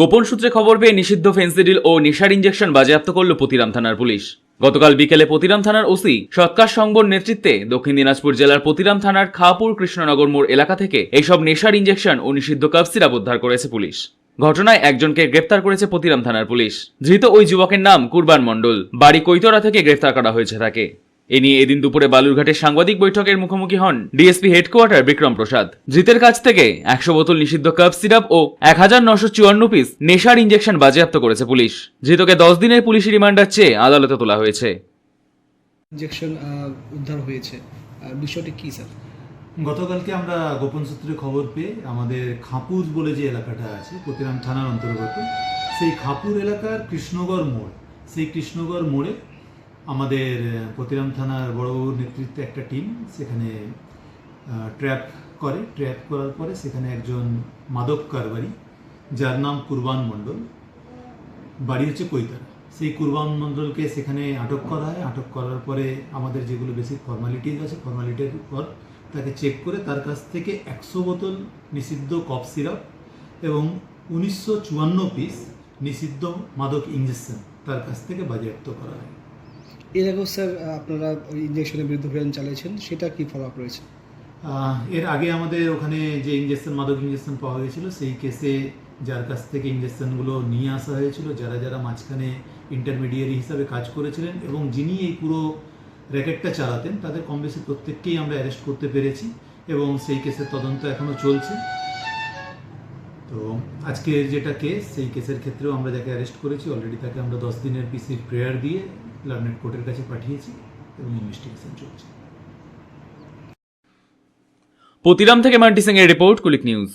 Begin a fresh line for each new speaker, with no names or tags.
গোপন সূত্রে খবর পেয়ে নিষিদ্ধ ফেন্সিডিল ও নেশার ইঞ্জেকশন বাজেয়াপ্ত করল পতিরাম থানার পুলিশ। গতকাল বিকেলে পতিরাম থানার ওসি সৎকার সংবর নেতৃত্বে দক্ষিণ দিনাজপুর জেলার পতিরাম থানার খাপুর কৃষ্ণনগর মোড় এলাকা থেকে এইসব নেশার ইঞ্জেকশন ও নিষিদ্ধ কাপ সিরাপ উদ্ধার করেছে পুলিশ। ঘটনায় একজনকে গ্রেপ্তার করেছে পতিরাম থানার পুলিশ। ধৃত ওই যুবকের নাম কুরবান মণ্ডল। বাড়ি কৈতরা থেকে গ্রেফতার করা হয়েছে তাকে। এ নিয়ে এদিন দুপুরে বালুরঘাটের সাংবাদিক বৈঠকের মুখোমুখি হন ডিএসপি হেডকোয়ার্টার বিক্রম প্রসাদ। ধৃতের কাছ থেকে একশো বোতল নিষিদ্ধ কাপ সিরাপ ও এক হাজার নশো চুয়ান্ন পিস নেশার ইঞ্জেকশন বাজেয়াপ্ত করেছে পুলিশ। ধৃতকে দশ দিনের পুলিশি রিমান্ডার চেয়ে আদালতে তোলা হয়েছে।
ইঞ্জেকশন উদ্ধার হয়েছে। বিষয়টি কি স্যার?
গতকালকে আমরা গোপন সূত্রে খবর পেয়ে আমাদের খাপুর বলে যে এলাকাটা আছে প্রতিরাম থানার অন্তর্গত সেই খাপুর এলাকার কৃষ্ণগড় মোড় সেই কৃষ্ণগড় মোড়ে আমাদের প্রতিরাম থানার বড়বাবুর নেতৃত্বে একটা টিম সেখানে ট্র্যাপ করে। ট্র্যাপ করার পরে সেখানে একজন মাদক কারবারি, যার নাম কুরবান মণ্ডল। বাড়ি হচ্ছে কৈতারা। সেই কুরবান মণ্ডলকে সেখানে আটক করা হয়। আটক করার পরে আমাদের যেগুলো বেসিক ফর্মালিটিজ আছে, ফর্মালিটির পর তাকে চেক করে তার কাছ থেকে একশো বোতল নিষিদ্ধ কফ সিরাপ এবং উনিশশো চুয়ান্ন পিস নিষিদ্ধ মাদক ইঞ্জেকশন তার কাছ থেকে বাজেয়াপ্ত করা হয়।
এর আগেও স্যার, আপনারা ইঞ্জেকশনের বিরুদ্ধে অভিযান চালিয়েছেন, সেটা কি ফলো আপ রয়েছে
এর আগে আমাদের ওখানে যে ইঞ্জেকশন মাদক ইঞ্জেকশন পাওয়া গেছিল, সেই কেসে যার কাছ থেকে ইঞ্জেকশনগুলো নিয়ে আসা হয়েছিল, যারা যারা মাঝখানে ইন্টারমিডিয়ারি হিসাবে কাজ করেছিলেন এবং যিনি এই পুরো র্যাকেটটা চালাতেন, তাদের কম বেশি প্রত্যেককেই আমরা অ্যারেস্ট করতে পেরেছি এবং সেই কেসের তদন্ত এখনও চলছে। তো আজকের যেটা কেস সেই কেসের ক্ষেত্রেও আমরা যাকে অ্যারেস্ট করেছি অলরেডি তাকে আমরা দশ দিনের পিসির প্রেয়ার দিয়ে লার্নেট কোর্টের কাছে পাঠিয়েছি এবং ইনভেস্টিগেশন চলছে।
পতিরাম থেকে মান্টি সিং এর রিপোর্ট কুলিক নিউজ।